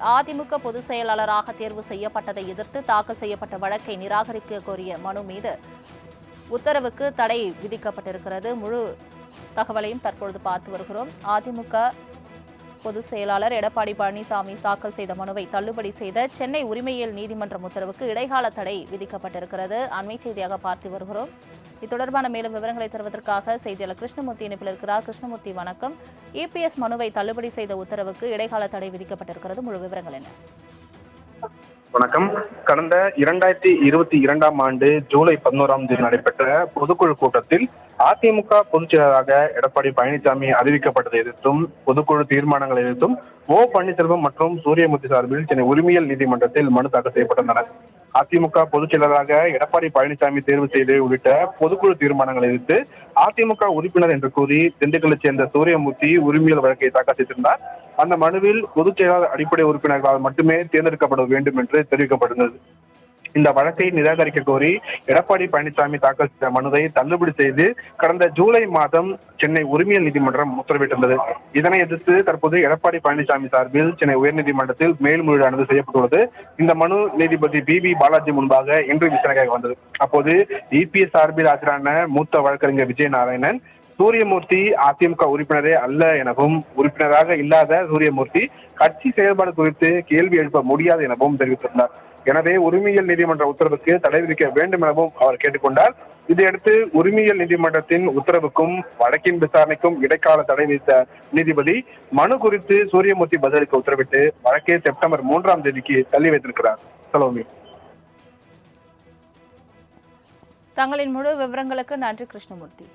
அதிமுக பொதுச் செயலாளராக தேர்வு செய்யப்பட்டதை எதிர்த்து தாக்கல் செய்யப்பட்ட வழக்கை நிராகரிக்க கோரிய மனு மீது உத்தரவுக்கு தடை விதிக்கப்பட்டிருக்கிறது. முழு தகவலையும் தற்பொழுது பார்த்து வருகிறோம். அதிமுக பொதுச் செயலாளர் எடப்பாடி பழனிசாமி தாக்கல் செய்த மனுவை தள்ளுபடி செய்த சென்னை உரிமையியல் நீதிமன்றம் உத்தரவுக்கு இடைக்கால தடை விதிக்கப்பட்டிருக்கிறது. அண்மை செய்தியாக பார்த்து வருகிறோம். தொடர்பான மேலும் விவரங்களை தருவதற்காக செய்தியாளர் கிருஷ்ணமூர்த்தி இணைப்பில் இருக்கிறார். கிருஷ்ணமூர்த்தி வணக்கம். இபிஎஸ் மனுவை தள்ளுபடி செய்த உத்தரவுக்கு இடைக்கால தடை விதிக்கப்பட்டிருக்கிறது. முழு விவரங்கள் என்ன? வணக்கம். கடந்த இரண்டாயிரத்தி இருபத்தி இரண்டாம் ஆண்டு ஜூலை பதினோராம் தேதி நடைபெற்ற பொதுக்குழு கூட்டத்தில் அதிமுக பொதுச் செயலராக எடப்பாடி பழனிசாமி அறிவிக்கப்பட்டதை எதிர்த்தும் பொதுக்குழு தீர்மானங்களை எதிர்த்தும் ஓ பன்னீர்செல்வம் மற்றும் சூரியமூர்த்தி சார்பில் சென்னை உரிமையியல் நீதிமன்றத்தில் மனு தாக்கல் செய்யப்பட்டிருந்தனர் அதிமுக பொதுச் செயலராக எடப்பாடி பழனிசாமி தேர்வு செய்து உள்ளிட்ட பொதுக்குழு தீர்மானங்களை எதிர்த்து அதிமுக உறுப்பினர் என்று கூறி திண்டுக்கல்லை சேர்ந்த சூரியமூர்த்தி உரிமையல் வழக்கை தாக்கல் செய்திருந்தார். அந்த மனுவில் பொதுச் செயலாளர் அடிப்படை உறுப்பினர்களால் மட்டுமே தேர்ந்தெடுக்கப்பட வேண்டும் என்று தெரிவிக்கப்பட்டிருந்தது. இந்த வழக்கை நிராகரிக்க கோரி எடப்பாடி பழனிசாமி தாக்கல் செய்த மனுவை தள்ளுபடி செய்து கடந்த ஜூலை மாதம் சென்னை உரிமையல் நீதிமன்றம் உத்தரவிட்டிருந்தது. இதனை எதிர்த்து தற்போது எடப்பாடி பழனிசாமி சார்பில் சென்னை உயர்நீதிமன்றத்தில் மேல்முறையீடானது செய்யப்பட்டுள்ளது. இந்த மனு நீதிபதி பி வி பாலாஜி முன்பாக இன்று விசாரணையாக வந்தது. அப்போது இபிஎஸ் சார்பில் ஆஜரான மூத்த வழக்கறிஞர் விஜய் நாராயணன் சூரியமூர்த்தி அதிமுக உறுப்பினரே அல்ல எனவும் உறுப்பினராக இல்லாத சூரியமூர்த்தி கட்சி செயல்பாடு குறித்து கேள்வி எழுப்ப முடியாது எனவும் தெரிவித்திருந்தார். எனவே உரிமையியல் நீதிமன்ற உத்தரவுக்கு தடை விதிக்க வேண்டும் எனவும் அவர் கேட்டுக்கொண்டார். இதையடுத்து உரிமையியல் நீதிமன்றத்தின் உத்தரவுக்கும் வழக்கின் விசாரணைக்கும் இடைக்கால தடை விதித்த நீதிபதி மனு குறித்து சூரியமூர்த்தி பதிலளிக்க உத்தரவிட்டு வழக்கை செப்டம்பர் மூன்றாம் தேதிக்கு தள்ளி வைத்திருக்கிறார். சலோமி. தங்களின் முழு விவரங்களுக்கு நன்றி கிருஷ்ணமூர்த்தி.